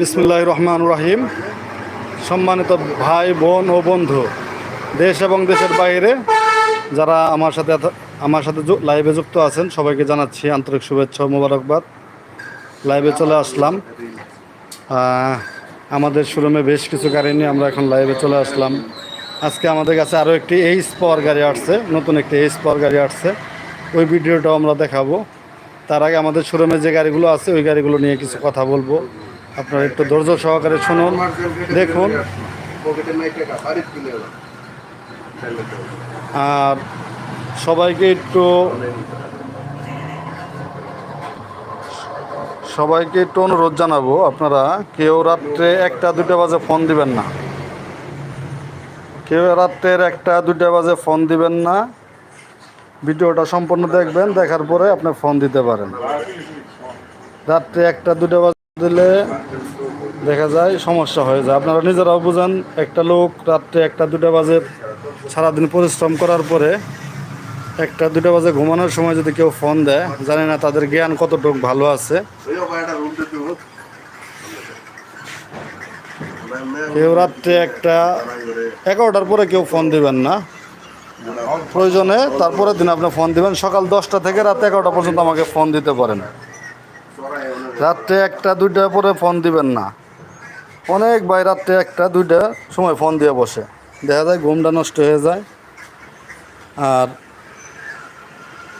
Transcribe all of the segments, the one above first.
বিসমুল্লাহ রহমান রাহিম। সম্মানিত ভাই, বোন ও বন্ধু, দেশ এবং দেশের বাইরে যারা আমার সাথে আমার সাথে লাইভে যুক্ত আছেন, সবাইকে জানাচ্ছি আন্তরিক শুভেচ্ছা ও মোবারকবাদ। লাইভে চলে আসলাম। আমাদের শোরুমে বেশ কিছু গাড়ি নিয়ে আমরা এখন লাইভে চলে আসলাম। আজকে আমাদের কাছে আরও একটি এইচ পাওয়ার গাড়ি আসছে, নতুন একটি এইচ পাওয়ার গাড়ি আসছে। ওই ভিডিওটাও আমরা দেখাবো। তার আগে আমাদের শোরুমে যে গাড়িগুলো আছে, ওই গাড়িগুলো নিয়ে কিছু কথা বলব। আপনারা একটু ধৈর্য সহকারে শুনুন, দেখুন। আর সবাইকে একটু সবাইকে একটু অনুরোধ জানাব আপনারা, কেউ রাত্রে একটা, দুটা বাজে ফোন দিবেন না। কেউ রাত্রের একটা, দুটা বাজে ফোন দিবেন না। ভিডিওটা সম্পূর্ণ দেখবেন, দেখার পরে আপনি ফোন দিতে পারেন। রাত্রে একটা, দুটা বাজে দিলে দেখা যায় সমস্যা হয়ে যায়। আপনারা নিজেরাও বুঝেন, একটা লোক রাত্রে একটা, দুটা বাজে সারাদিন পরিশ্রম করার পরে একটা, দুটা বাজে ঘুমানোর সময় যদি কেউ ফোন দেয়, জানি না তাদের জ্ঞান কতটুকু ভালো আছে। কেউ রাত্রে একটা, এগারোটার পরে কেউ ফোন দিবেন না। প্রয়োজনে তারপরে দিন আপনি ফোন দিবেন। সকাল দশটা থেকে রাত এগারোটা পর্যন্ত আমাকে ফোন দিতে পারেন। রাত্রে একটা দুইটা পরে ফোন দিবেন না। অনেক ভাই রাত্রে একটা, দুইটা সময় ফোন দিয়ে বসে। দেখা যায় ঘুমটা নষ্ট হয়ে যায়। আর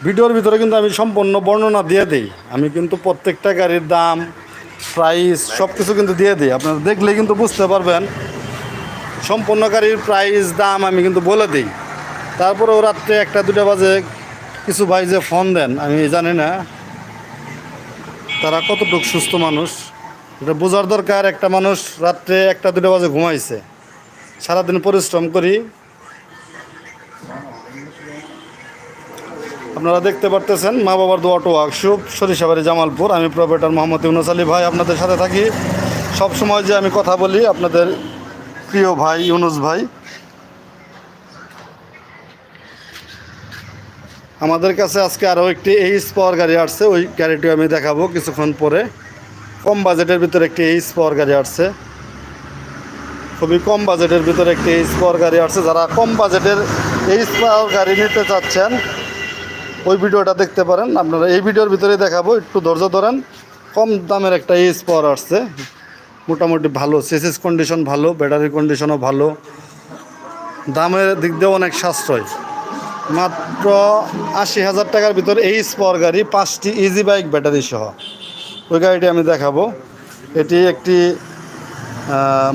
ভিডিওর ভিতরে কিন্তু আমি সম্পূর্ণ বর্ণনা দিয়ে দিই। আমি কিন্তু প্রত্যেকটা গাড়ির দাম প্রাইস সব কিছু কিন্তু দিয়ে দিই। আপনারা দেখলে কিন্তু বুঝতে পারবেন। সম্পূর্ণ গাড়ির প্রাইস দাম আমি কিন্তু বলে দিই। তারপরেও রাত্রে একটা দুটা বাজে কিছু ভাই যে ফোন দেন, আমি জানি না। তারা কতটুকু সুস্থ মানুষ? এটা বোঝার দরকার, একটা মানুষ রাত্রে একটা, দুটো বাজে ঘুমাইছে। সারাদিন পরিশ্রম করি। আপনারা দেখতে পারতেছেন মা বাবার দোয়াটো ওয়ার্কশপ, সরিষাবাড়ি জামালপুর। আমি প্রোপাইটার মোহাম্মদ ইউনুস আলী ভাই আপনাদের সাথে থাকি। সব সময় যে আমি কথা বলি, আপনাদের প্রিয় ভাই ইউনুস ভাই আমাদের কাছে আজকে আরও একটি এইচ পাওয়ার গাড়ি আসছে, ওই গাড়িটি আমি দেখাবো কিছুক্ষণ পরে। কম বাজেটের ভিতরে একটি এইচ পাওয়ার গাড়ি আসছে। খুবই কম বাজেটের ভিতরে একটি এইচ পাওয়ার গাড়ি আসছে। যারা কম বাজেটের এইচ পাওয়ার গাড়ি নিতে চাচ্ছেন, ওই ভিডিওটা দেখতে পারেন। আপনারা এই ভিডিওর ভিতরে দেখাবো, একটু ধৈর্য ধরেন। কম দামের একটা এইচ পাওয়ার আসছে। মোটামুটি ভালো সিসিস কন্ডিশন ভালো ব্যাটারি কন্ডিশনও ভালো। দামের দিক দিয়েও অনেক সাশ্রয়। মাত্র আশি হাজার টাকার ভিতর এইচ পাওয়ার গাড়ি, পাঁচটি ইজি বাইক ব্যাটারি সহ। ওই গাড়িটি আমি দেখাবো। এটি একটি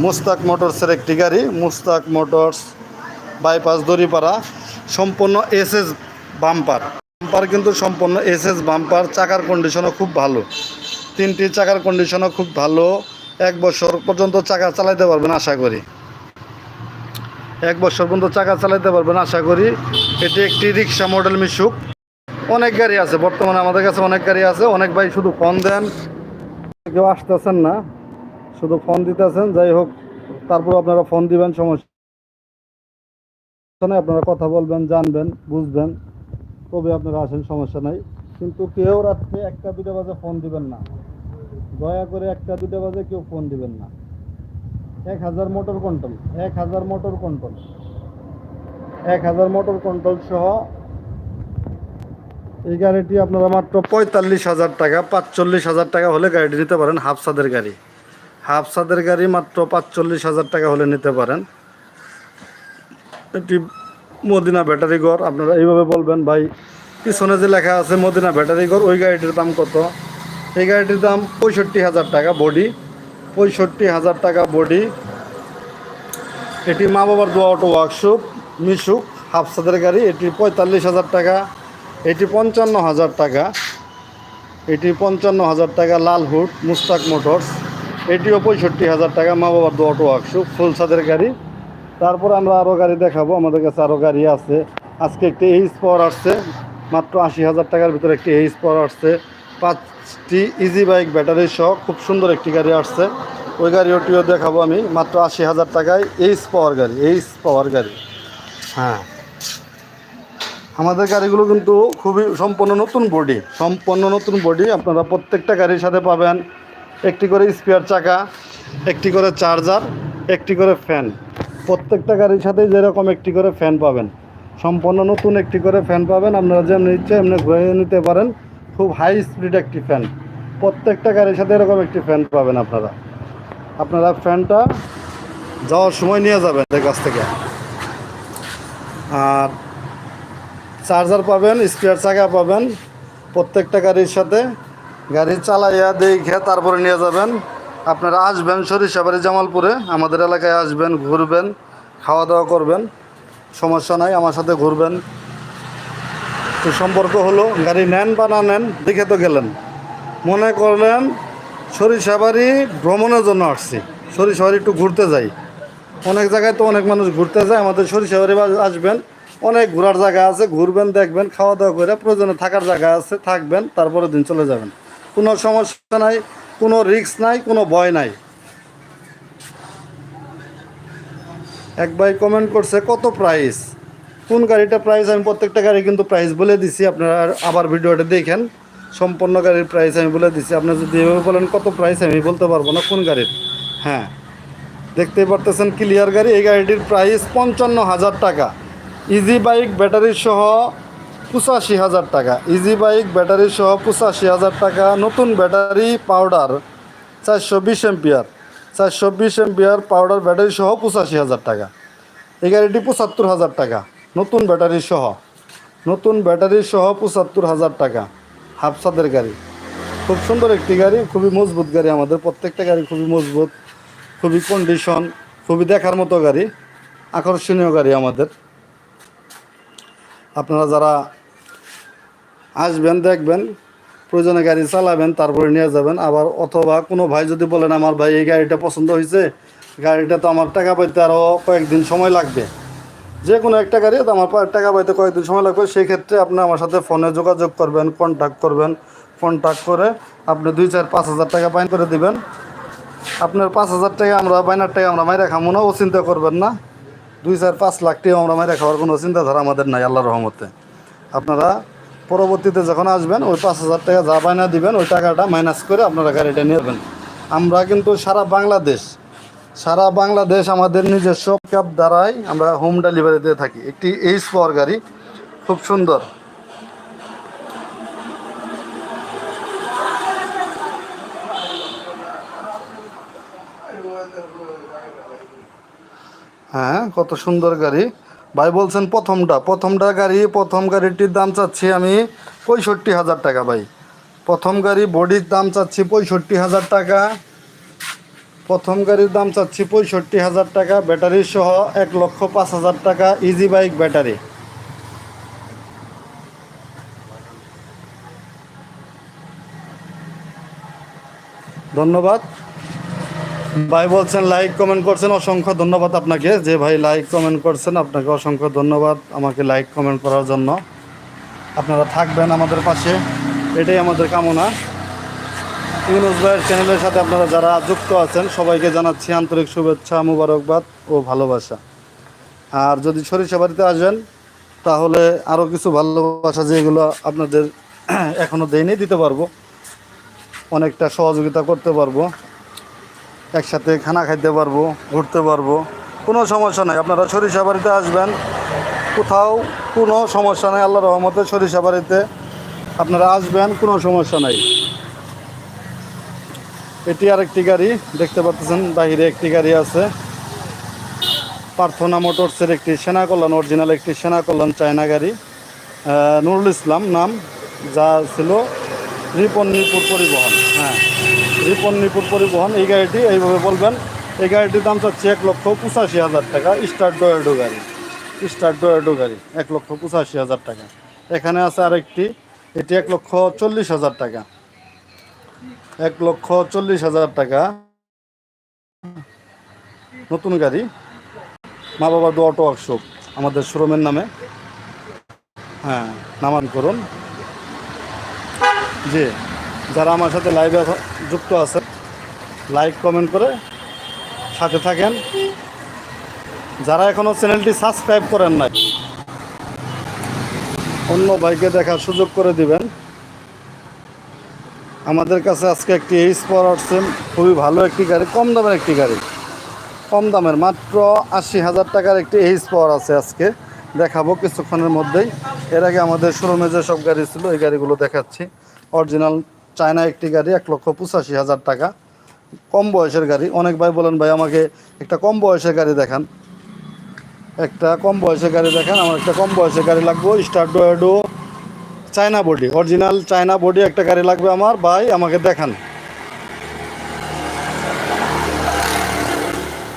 মুস্তাক মোটরসের একটি গাড়ি। মুস্তাক মোটরস বাইপাস দড়িপাড়া, সম্পূর্ণ এসএস বাম্পার বাম্পার কিন্তু সম্পূর্ণ এসএস বাম্পার চাকার কন্ডিশনও খুব ভালো। তিনটি চাকার কন্ডিশনও খুব ভালো। এক বছর পর্যন্ত চাকা চালাইতে পারবেন, আশা করি। এক বছর পর্যন্ত চাকা চালাতে পারবেন আশা করি। এটি একটি রিক্সা মডেল মিশুক। অনেক গাড়ি আছে, বর্তমানে আমাদের কাছে অনেক গাড়ি আছে। অনেক ভাই শুধু ফোন দেন। কেউ আসতেছেন না, শুধু ফোন দিতেছেন। যাই হোক, তারপর আপনারা ফোন দিবেন, সমস্যা আপনারা কথা বলবেন, জানবেন, বুঝবেন। তবে আপনারা আসেন, সমস্যা নাই। কিন্তু কেউ রাত্রে একটা দুটা বাজে ফোন দিবেন না। দয়া করে একটা দুটা বাজে কেউ ফোন দিবেন না। এক হাজার মোটর কন্ট্রোল, এক হাজার মোটর কন্ট্রোল। এক হাজার মোটর কন্ট্রোল সহ এই গাড়িটি আপনারা মাত্র পঁয়তাল্লিশ হাজার টাকা, পাঁচচল্লিশ হাজার টাকা হলে গাড়িটি নিতে পারেন হাফসাদের গাড়ি। হাফসাদের গাড়ি মাত্র পাঁচচল্লিশ হাজার টাকা হলে নিতে পারেন। এটি মদিনা ব্যাটারি ঘর, আপনারা এইভাবে বলবেন, ভাই, পিছনে যে লেখা আছে মদিনা ব্যাটারি ঘর, ওই গাড়িটির দাম কত? এই গাড়িটির দাম পঁয়ষট্টি হাজার টাকা, বডি। পঁয়ষট্টি হাজার টাকা বডি। এটি মা বাবার দোয়া অটো ওয়ার্কশপ, মিশুক, হাফসাদের গাড়ি, এটি পঁয়তাল্লিশ হাজার টাকা, এটি পঞ্চান্ন হাজার টাকা, এটি পঞ্চান্ন হাজার টাকা লাল হুড, মুস্তাক মোটরস, এটিও পঁয়ষট্টি হাজার টাকা মা বাবার দোয়া অটো ওয়ার্কশপ ফুলসাদের গাড়ি। তারপর আমরা আরও গাড়ি দেখাবো, আমাদের কাছে আরও গাড়ি আছে। আজকে একটি এইচ পাওয়ার আসছে, মাত্র আশি হাজার টাকার ভিতরে একটি এইচ পাওয়ার আসছে পাঁচটি ইজি বাইক ব্যাটারি সহ খুব সুন্দর একটি গাড়ি আসছে। ওই গাড়িটিও দেখাবো আমি, মাত্র আশি হাজার টাকায় এইচ পাওয়ার গাড়ি এইচ পাওয়ার গাড়ি। হ্যাঁ। আমাদের গাড়িগুলো কিন্তু খুবই সম্পূর্ণ নতুন বডি সম্পূর্ণ নতুন বডি আপনারা প্রত্যেকটা গাড়ির সাথে পাবেন। একটি করে স্পেয়ার চাকা, একটি করে চার্জার একটি করে ফ্যান প্রত্যেকটা গাড়ির সাথে যেরকম একটি করে ফ্যান পাবেন। সম্পূর্ণ নতুন একটি করে ফ্যান পাবেন, আপনারা যেমনি ইচ্ছে এমনি ঘুরে নিতে পারেন। খুব হাই স্পিড একটি ফ্যান প্রত্যেকটা গাড়ির সাথে এরকম একটি ফ্যান পাবেন আপনারা। আপনারা ফ্যানটা যাওয়ার সময় নিয়ে যাবেন এদের কাছ থেকে। আর চার্জার পাবেন স্পেয়ার চাকা পাবেন, প্রত্যেকটা গাড়ির সাথে। গাড়ি চালাইয়া দেখে তারপরে নিয়ে যাবেন। আপনারা আসবেন সরিষাবাড়ি জামালপুরে, আমাদের এলাকায় আসবেন, ঘুরবেন খাওয়া দাওয়া করবেন। সমস্যা নাই, আমার সাথে ঘুরবেন। তো সম্পর্ক হলো, গাড়ি নেন বা না নেন, দেখে তো গেলেন। মনে করলেন সরিষাবাড়ি ভ্রমণের জন্য আসছি। সরিষাবাড়ি একটু ঘুরতে যাই। অনেক জায়গায় তো অনেক মানুষ ঘুরতে যায়, আমাদের সরিষাবাড়ি আসবেন। অনেক ঘোরার জায়গা আছে, ঘুরবেন, দেখবেন খাওয়া দাওয়া করে প্রয়োজনে থাকার জায়গা আছে, থাকবেন তারপরে দিন চলে যাবেন। কোনো সমস্যা নাই, কোনো রিস্ক নাই, কোনো ভয় নাই। এক ভাই কমেন্ট করছে, কত প্রাইস কোন গাড়িটা প্রাইস আমি প্রত্যেকটা গাড়ি কিন্তু প্রাইস বলে দিছি। আপনারা আবার ভিডিওটা দেখেন। সম্পূর্ণ গাড়ির প্রাইস আমি বলে দিছি। আপনি যদি এভাবে বলেন, কত প্রাইস আমি বলতে পারব না কোন গাড়ির। হ্যাঁ। দেখতেই পারতেছেন ক্লিয়ার গাড়ি। এই গাড়িটির প্রাইস পঞ্চান্ন হাজার টাকা। ইজি বাইক ব্যাটারি সহ পঁচাশি হাজার টাকা। ইজি বাইক ব্যাটারি সহ পঁচাশি হাজার টাকা। নতুন ব্যাটারি পাউডার চারশো বিশ এম্পিয়ার চারশো বিশ এম্পিয়ার পাউডার ব্যাটারি সহ পঁচাশি হাজার টাকা। এই গাড়িটি পঁচাত্তর হাজার টাকা। নতুন ব্যাটারি সহ, নতুন ব্যাটারি সহ পঁচাত্তর হাজার টাকা। হাফসাদের গাড়ি। খুব সুন্দর একটি গাড়ি, খুবই মজবুত গাড়ি আমাদের। প্রত্যেকটা গাড়ি খুবই মজবুত, খুবই কন্ডিশন খুবই দেখার মতো গাড়ি, আকর্ষণীয় গাড়ি আমাদের। আপনারা যারা আসবেন, দেখবেন, প্রয়োজনে গাড়ি চালাবেন, তারপরে নিয়ে যাবেন। আবার অথবা কোনো ভাই যদি বলেন, আমার ভাই এই গাড়িটা পছন্দ হয়েছে গাড়িটা তো আমার টাকা পাইতে আরও কয়েকদিন সময় লাগবে। যে কোনো একটা গাড়ি আমার টাকা পাইতে কয়েকদিন সময় লাগবে সেই ক্ষেত্রে আপনি আমার সাথে ফোনে যোগাযোগ করবেন কন্ট্যাক্ট করবেন। কন্ট্যাক্ট করে আপনি দুই চার পাঁচ হাজার টাকা বাইন করে দিবেন। আপনার পাঁচ হাজার টাকা আমরা, বাইনার টাকা আমরা মাইরা খামো না, ও চিন্তা করবেন না। দুই চার পাঁচ লাখ টাকা আমরা মাইরা খাওয়ার কোনো চিন্তাধারা আমাদের নাই আল্লাহ রহমতে। আপনারা পরবর্তীতে যখন আসবেন, ওই পাঁচ হাজার টাকা যা বায়না দিবেন, ওই টাকাটা মাইনাস করে আপনারা গাড়িটা নেবেন আমরা কিন্তু সারা বাংলাদেশ সারা বাংলাদেশ আমাদের নিজস্ব ক্যাব দ্বারাই আমরা হোম ডেলিভারি দিয়ে থাকি। একটি এইচ পাওয়ার গাড়ি, খুব সুন্দর। হ্যাঁ কত সুন্দর গাড়ি। ভাই বলছেন প্রথমটা প্রথমটা গাড়ি, প্রথম গাড়িটির দাম চাচ্ছি আমি পঁয়ষট্টি হাজার টাকা, ভাই। প্রথম গাড়ি বডির দাম চাচ্ছি পঁয়ষট্টি হাজার টাকা। প্রথম গাড়ির দাম চাচ্ছি পঁয়ষট্টি হাজার টাকা, ব্যাটারি সহ এক লক্ষ পাঁচ হাজার টাকা ইজি বাইক ব্যাটারি। ধন্যবাদ। ভাই বলছেন লাইক কমেন্ট করছেন, অসংখ্য ধন্যবাদ আপনাকে। যে ভাই লাইক কমেন্ট করছেন, আপনাকে অসংখ্য ধন্যবাদ আমাকে লাইক কমেন্ট করার জন্য। আপনারা থাকবেন আমাদের পাশে। এটাই আমাদের কামনা। ইউনুস ভাইয়ের চ্যানেলের সাথে আপনারা যারা যুক্ত আছেন, সবাইকে জানাচ্ছি আন্তরিক শুভেচ্ছা, মুবারকবাদ ও ভালোবাসা। আর যদি সরিষা বাড়িতে আসেন, তাহলে আরও কিছু ভালোবাসা যেগুলো আপনাদের এখনও দেয়নি দিতে পারব। অনেকটা সহযোগিতা করতে পারব। একসাথে খানা খাইতে পারব, ঘুরতে পারব। কোনো সমস্যা নাই। আপনারা সরিষা বাড়িতে আসবেন। কোথাও কোনো সমস্যা নাই। আল্লাহ রহমতে সরিষা বাড়িতে আপনারা আসবেন, কোনো সমস্যা নাই। এটি আরেকটি গাড়ি, দেখতে পাচ্ছেন বাহিরে একটি গাড়ি আছে। প্রার্থনা মোটরসের একটি সেনা কল্যাণ অরিজিনাল একটি সেনা কল্যাণ চায়না গাড়ি। নুরুল ইসলাম নাম, যা ছিল রিপন্নিপুর পরিবহন। হ্যাঁ রিপন্নিপুর পরিবহন, এই গাড়িটি এইভাবে বলবেন, এই গাড়িটির দাম চাচ্ছে এক লক্ষ পঁচাশি হাজার টাকা, স্টার ডয়েডো গাড়ি। স্টার ডয়েডো গাড়ি, এক লক্ষ পঁচাশি হাজার টাকা। এখানে আছে আরেকটি, এটি এক লক্ষ চল্লিশ হাজার টাকা। এক লক্ষ চল্লিশ হাজার টাকা। নতুন গাড়ি। মা বাবা দু অটো ওয়ার্কশপ আমাদের শোরুমের নামে। হ্যাঁ নামান করুন। জি, যারা আমার সাথে লাইভে যুক্ত আছে লাইক কমেন্ট করে সাথে থাকেন। যারা এখনও চ্যানেলটি সাবস্ক্রাইব করেন নাই, অন্য ভাইকে দেখার সুযোগ করে দিবেন। আমাদের কাছে আজকে একটি এই স্পর আসছে খুবই ভালো একটি গাড়ি, কম দামের একটি গাড়ি। কম দামের, মাত্র আশি হাজার টাকার একটি এইচ পাওয়ার আছে আজকে। দেখাবো কিছুক্ষণের মধ্যেই। এর আগে আমাদের শোরুমে যে সব গাড়ি ছিল, এই গাড়িগুলো দেখাচ্ছি। অরিজিনাল চায়না একটি গাড়ি, এক লক্ষ পঁচাশি হাজার টাকা। কম বয়সের গাড়ি। অনেক ভাই বলেন, ভাই, আমাকে একটা কম বয়সের গাড়ি দেখান। একটা কম বয়সের গাড়ি দেখান, আমার একটা কম বয়সের গাড়ি লাগবো, star ডোয়েডো China body original China body একটা গাড়ি লাগবে আমার, ভাই, আমাকে দেখান।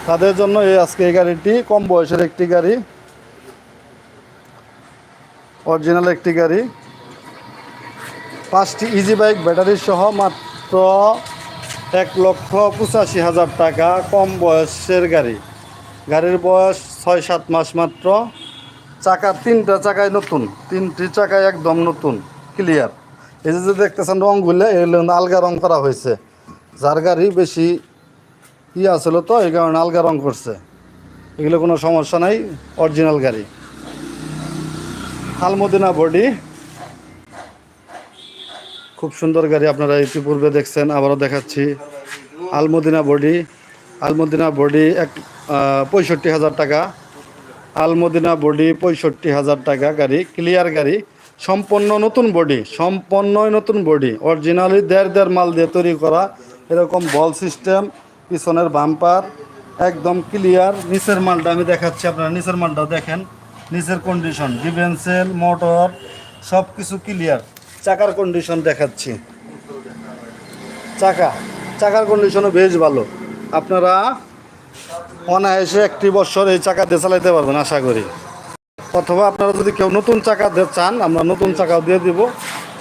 তাদের জন্য এই আজকে এই গাড়িটি, কম বয়সের একটি গাড়ি অরিজিনাল একটি গাড়ি। পাঁচটি ইজি বাইক ব্যাটারি সহ মাত্র এক লক্ষ পঁচাশি হাজার টাকা, কম বয়সের গাড়ি। গাড়ির বয়স ছয় সাত মাস মাত্র। চাকা, তিনটা চাকায় নতুন, তিনটি চাকায় একদম নতুন ক্লিয়ার এই যে দেখতেছেন রঙগুলো এগুলো আলগা রং করা হয়েছে। যার গাড়ি বেশি ই আসছিল তো, এই কারণে আলগা রং করছে। এগুলো কোনো সমস্যা নাই অরিজিনাল গাড়ি। আলমদিনা বডি। খুব সুন্দর গাড়ি আপনারা ইতিপূর্বে দেখছেন, আবারও দেখাচ্ছি। আলমদিনা বডি। আলমদিনা বডি এক পঁয়ষট্টি হাজার টাকা। আলমদিনা বডি পঁয়ষট্টি হাজার টাকা গাড়ি ক্লিয়ার গাড়ি সম্পন্ন নতুন বডি সম্পন্নই নতুন বডি অরিজিনালি দেড় দেড় মাল দিয়ে তৈরি করা, এরকম বল সিস্টেম পিছনের বাম্পার একদম ক্লিয়ার নিচের মালটা আমি দেখাচ্ছি আপনারা, নিচের মালটাও দেখেন, নিচের কন্ডিশন ডিভেন্সেল মোটর সব কিছু ক্লিয়ার চাকার কন্ডিশন দেখাচ্ছি। চাকা, চাকার কন্ডিশনও বেশ ভালো। আপনারা অনায়াসে একটি বছর এই চাকা দিয়ে চালাইতে পারবেন, আশা করি। অথবা আপনারা যদি কেউ নতুন চাকা দিয়ে চান, আমরা নতুন চাকাও দিয়ে দিব।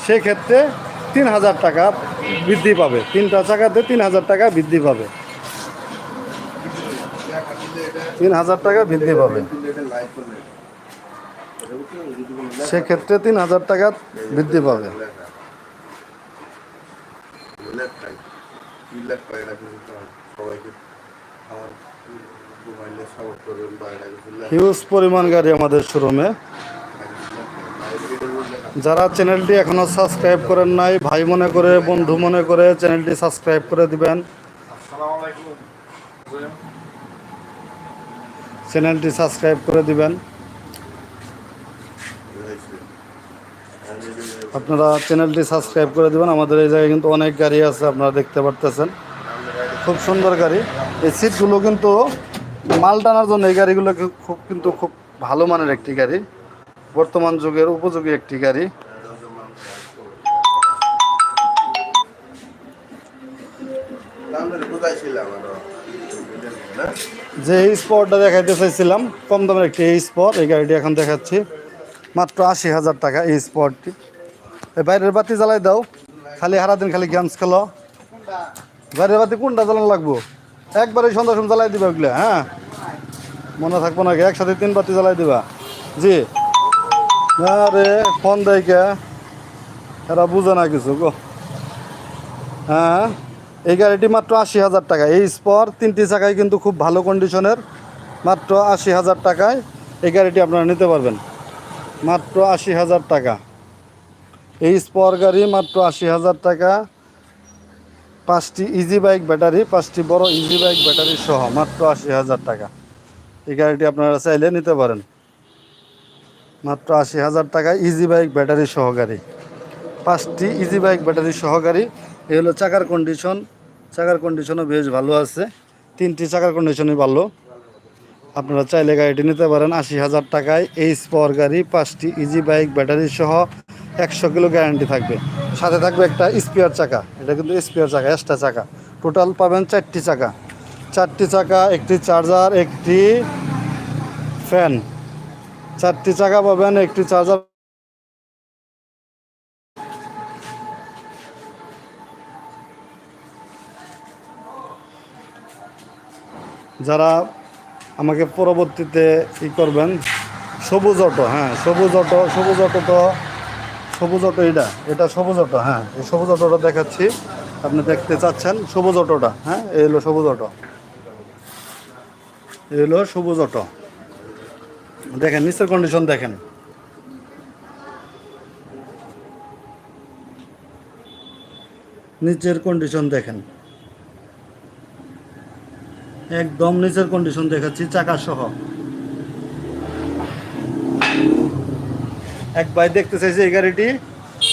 সেক্ষেত্রে তিন হাজার টাকা বৃদ্ধি পাবে। তিনটা চাকাতে তিন হাজার টাকা বৃদ্ধি পাবে। তিন হাজার টাকা বৃদ্ধি পাবে। সেক্ষেত্রে তিন হাজার টাকা বৃদ্ধি পাবে। সবাইকে আমার মোবাইলে সাপোর্ট করবেন বা এটা কিছু লেখা হিউজ পরিমাণ গাড়ি আমাদের শোরুমে যারা চ্যানেলটি এখনও সাবস্ক্রাইব করেন নাই, ভাই মনে করে, বন্ধু মনে করে চ্যানেলটি সাবস্ক্রাইব করে দিবেন। চ্যানেলটি সাবস্ক্রাইব করে দিবেন। আপনারা চ্যানেলটি সাবস্ক্রাইব করে দিবেন। আমাদের এই জায়গায় কিন্তু অনেক গাড়ি আছে, আপনারা দেখতে পারতেছেন। খুব সুন্দর গাড়ি। এই সিটগুলো কিন্তু মাল টানার জন্য এই গাড়িগুলো খুব কিন্তু খুব ভালো মানের একটি গাড়ি। বর্তমান যুগের উপযোগী একটি গাড়ি। যে স্পটটা দেখাইতে চাইছিলাম, কম দামের একটি এই স্পট এই গাড়িটি এখন দেখাচ্ছি। মাত্র আশি হাজার টাকা এই স্পটটি এই বাইরের বাতি জ্বালাই দাও, খালি সারাদিন খালি গেমস খেলো। বাইরের বাতি কোনটা জ্বালানো লাগবো? একবারে সন্ধ্যা সময় জ্বালাই দিবা ওগুলো হ্যাঁ? মনে থাকব নাকি একসাথে তিন বাতি জ্বালাই দিবা। জি। আরে, ফোন দেয় কে? এরা বুঝে না কিছু, গো। হ্যাঁ? এই গাড়িটি মাত্র আশি হাজার টাকা। এই স্পর তিনটি চাকায় কিন্তু খুব ভালো কন্ডিশনের মাত্র আশি হাজার টাকায় এই গাড়িটি আপনারা নিতে পারবেন। মাত্র আশি হাজার টাকা। এই স্পর গাড়ি মাত্র আশি হাজার টাকা। পাঁচটি ইজি বাইক ব্যাটারি পাঁচটি বড় ইজি বাইক ব্যাটারি সহ মাত্র আশি হাজার টাকা। এই গাড়িটি আপনারা চাইলে নিতে পারেন। মাত্র আশি হাজার টাকায় ইজি বাইক ব্যাটারি সহ গাড়ি। পাঁচটি ইজি বাইক ব্যাটারি সহকারী এ হলো চাকার কন্ডিশন চাকার কন্ডিশনও বেশ ভালো আছে। তিনটি চাকার কন্ডিশনই ভালো। আপনারা চাইলে গাড়িটি নিতে পারেন আশি হাজার টাকায়। এই স্পর গাড়ি, পাঁচটি ইজি বাইক ব্যাটারি সহ একশো কিলো গ্যারান্টি থাকবে। সাথে থাকবে একটা স্পিয়ার চাকা। এটা কিন্তু স্পিয়ার চাকা এক্সট্রা চাকা। টোটাল পাবেন চারটি চাকা। চারটি চাকা, একটি চার্জার একটি ফ্যান চারটি চাকা পাবেন, একটি চার্জার যারা আমাকে পরবর্তীতে ই করবেন, সবুজ অটো হ্যাঁ সবুজ অটো সবুজ অটো তো সবুজ অটো এটা এটা সবুজ অটো হ্যাঁ এই সবুজ অটোটা দেখাচ্ছি। আপনি দেখতে চাচ্ছেন সবুজ অটোটা হ্যাঁ এই হলো সবুজ অটো। এই হলো সবুজ অটো। দেখেন, নিচের কন্ডিশন দেখেন। নিচের কন্ডিশন দেখেন। একদম নিচের কন্ডিশন দেখাচ্ছি চাকা সহ এক ভাই দেখতে চাইছে এই গাড়িটি।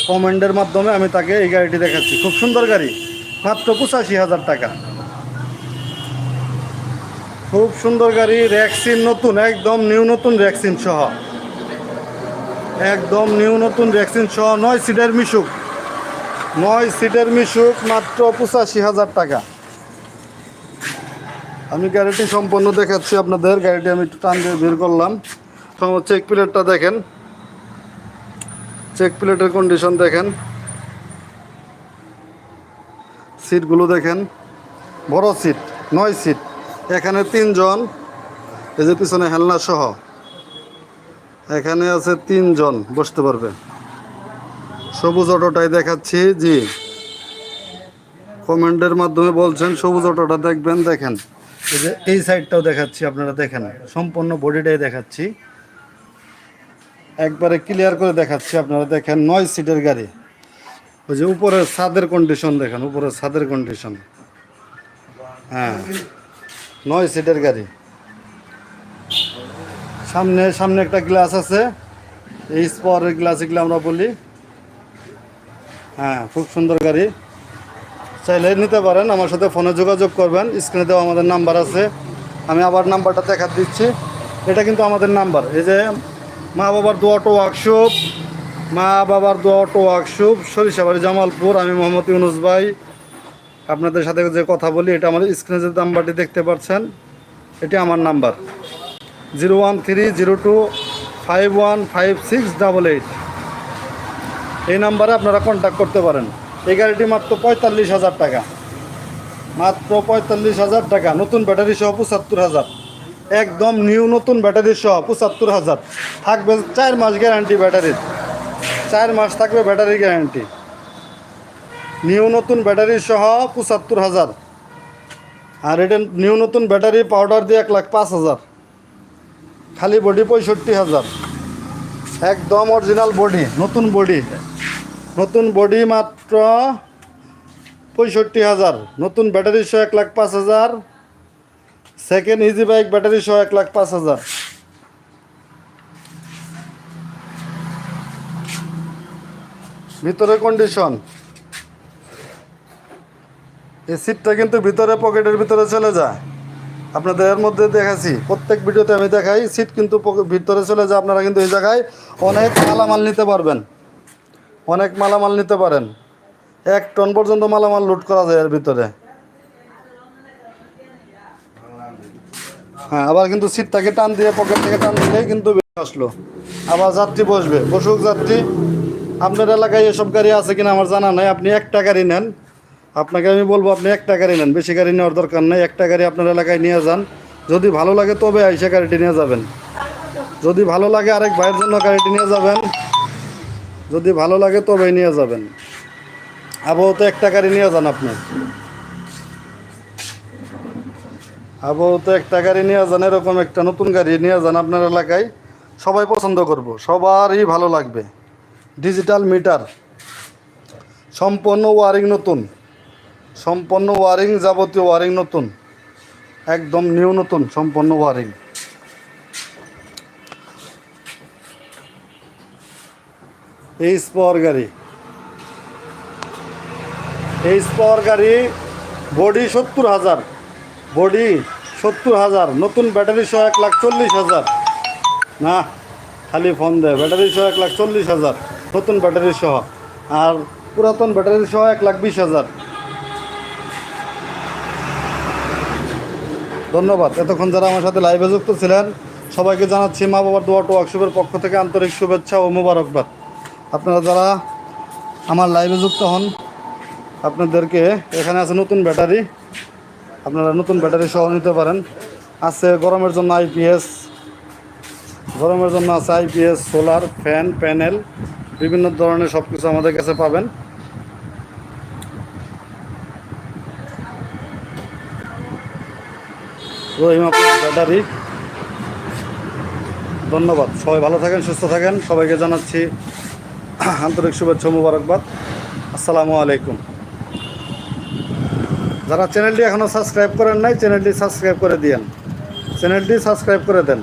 কমেন্টের মাধ্যমে আমি তাকে এই গাড়িটি দেখাচ্ছি। খুব সুন্দর গাড়ি। মাত্র পঁচাশি হাজার টাকা। খুব সুন্দর গাড়ি র্যাক্সিন নতুন, একদম নিউ নতুন র্যাক্সিন সহ। একদম নিউ নতুন র্যাক্সিন সহ, নয় সিটের মিশুক। নয় সিটের মিশুক, মাত্র পঁচাশি হাজার টাকা। আমি গাড়িটি সম্পূর্ণ দেখাচ্ছি আপনাদের। গাড়িটি আমি একটু টান দিয়ে বের করলাম। চেক প্লেটটা দেখেন। চেক প্লেটের কন্ডিশন দেখেন। সিটগুলো দেখেন। বড় সিট, নয় সিট। এখানে তিনজন, এই যে পিছনে হেলনা সহ। এখানে আছে তিনজন, বসতে পারবে। সবুজ অটোটাই দেখাচ্ছি, জি। কমেন্টের মাধ্যমে বলছেন, সবুজ অটোটা দেখবেন, দেখেন। এই যে এই সাইডটাও দেখাচ্ছি, আপনারা দেখেন। সম্পূর্ণ বডিটাই দেখাচ্ছি। একবারে ক্লিয়ার করে দেখাচ্ছি, আপনারা দেখেন নয় সিটের গাড়ি। ওই যে উপরের ছাদের কন্ডিশন দেখেন উপরের ছাদের কন্ডিশন হ্যাঁ নয় সিটের গাড়ি। সামনে সামনে একটা গ্লাস আছে, এই স্পরের গ্লাস এগুলো আমরা বলি। হ্যাঁ খুব সুন্দর গাড়ি। চাইলে নিতে পারেন, আমার সাথে ফোনে যোগাযোগ করবেন স্ক্রিনে দেওয়া আমাদের নাম্বার আছে। আমি আবার নাম্বারটা দেখা দিচ্ছি। এটা কিন্তু আমাদের নাম্বার এই যে মা বাবার দু অটো ওয়ার্কশপ। মা বাবার দু অটো ওয়ার্কশপ। সরিষাবাড়ি জামালপুর, আমি মোহাম্মদ ইউনুস ভাই। আপনাদের সাথে যে কথা বলি, এটা আমাদের স্ক্রিনে যে নাম্বারটি দেখতে পাচ্ছেন, এটি আমার number. Zero one three zero two five one five six double eight. এই নাম্বারে আপনারা কন্ট্যাক্ট করতে পারেন। এই গাড়িটি মাত্র পঁয়তাল্লিশ হাজার টাকা। মাত্র পঁয়তাল্লিশ হাজার টাকা। নতুন ব্যাটারি সহ পঁচাত্তর হাজার। একদম নিউ নতুন ব্যাটারি সহ পঁচাত্তর হাজার। থাকবে চার মাস গ্যারান্টি ব্যাটারির চার মাস থাকবে ব্যাটারি গ্যারান্টি নিউ নতুন ব্যাটারি সহ পঁচাত্তর হাজার। আর এটা নিউ নতুন ব্যাটারি পাউডার দিয়ে এক লাখ পাঁচ হাজার। খালি বডি পঁয়ষট্টি হাজার। একদম অরিজিনাল বডি নতুন বডি নতুন বডি মাত্র পঁয়ষট্টি হাজার। নতুন ব্যাটারি সহ এক লাখ পাঁচ হাজার। সেকেন্ড ইজি বাইক ব্যাটারি সহ এক লাখ পাঁচ হাজার। ভিতরে কন্ডিশন এই সিটটা কিন্তু ভিতরে, পকেটের ভিতরে চলে যায়। আপনাদের এর মধ্যে দেখাচ্ছি। প্রত্যেক ভিডিওতে আমি দেখাই সিট কিন্তু ভিতরে চলে যায়। আপনারা কিন্তু এই জায়গায় অনেক মালামাল নিতে পারবেন। অনেক মালামাল নিতে পারেন। এক টন পর্যন্ত মালামাল লুট করা যায় এর ভিতরে। হ্যাঁ আবার কিন্তু সিটটাকে টান দিয়ে পকেট থেকে টান দিলেই কিন্তু আসলো। আবার যাত্রী বসবে। বসুক যাত্রী, আপনার এলাকায় এসব গাড়ি আছে কিনা আমার জানা নাই। আপনি একটা গাড়ি নেন। আপনাকে আমি বলব, আপনি একটা গাড়ি নেন। বেশি গাড়ি নেওয়ার দরকার নেই। একটা গাড়ি আপনার এলাকায় নিয়ে যান। যদি ভালো লাগে তবে আইসে গাড়িটি নিয়ে যাবেন। যদি ভালো লাগে আরেক ভাইয়ের জন্য গাড়িটি নিয়ে যাবেন। যদি ভালো লাগে তবেই নিয়ে যাবেন। আবহাওয়া তো একটা গাড়ি নিয়ে যান আপনি। আবহাওয়া তো একটা গাড়ি নিয়ে যান, এরকম একটা নতুন গাড়ি নিয়ে যান আপনার এলাকায়। সবাই পছন্দ করব, সবারই ভালো লাগবে। ডিজিটাল মিটার সম্পূর্ণ ওয়ারিং নতুন। সম্পূর্ণ ওয়ারিং যাবতীয় ওয়ারিং নতুন। একদম নিউ নতুন, সম্পূর্ণ ওয়ারিং এই স্পর গাড়ি। এই স্পর গাড়ি বডি সত্তর হাজার। বডি সত্তর হাজার, নতুন ব্যাটারি সহ এক লাখ চল্লিশ হাজার। না, খালি ফোন দেয় ব্যাটারি সহ এক লাখ চল্লিশ হাজার, নতুন ব্যাটারি সহ। আর পুরাতন ব্যাটারি সহ এক লাখ বিশ হাজার। ধন্যবাদ। এতক্ষণ যারা আমার সাথে লাইভে যুক্ত ছিলেন, সবাইকে জানাচ্ছি মা বাবার দোয়া ওয়ার্কশপের পক্ষ থেকে আন্তরিক শুভেচ্ছা ও মোবারকবাদ। আপনারা যারা আমার লাইভে যুক্ত হন, আপনাদেরকে এখানে আছে নতুন ব্যাটারি। আপনারা নতুন ব্যাটারি সহ নিতে পারেন। আছে গরমের জন্য আইপিএস গরমের জন্য আছে আইপিএস সোলার, ফ্যান, প্যানেল, বিভিন্ন ধরনের সব কিছু আমাদের কাছে পাবেন। রহিমা ব্যাটারি। ধন্যবাদ। সবাই ভালো থাকেন, সুস্থ থাকেন। সবাইকে জানাচ্ছি আন্তরিক শুভেচ্ছা মুবারকবাদ। আসসালামু আলাইকুম। যারা চ্যানেলটি এখনও সাবস্ক্রাইব করেন নাই চ্যানেলটি সাবস্ক্রাইব করে দিয়েন। চ্যানেলটি সাবস্ক্রাইব করে দেন।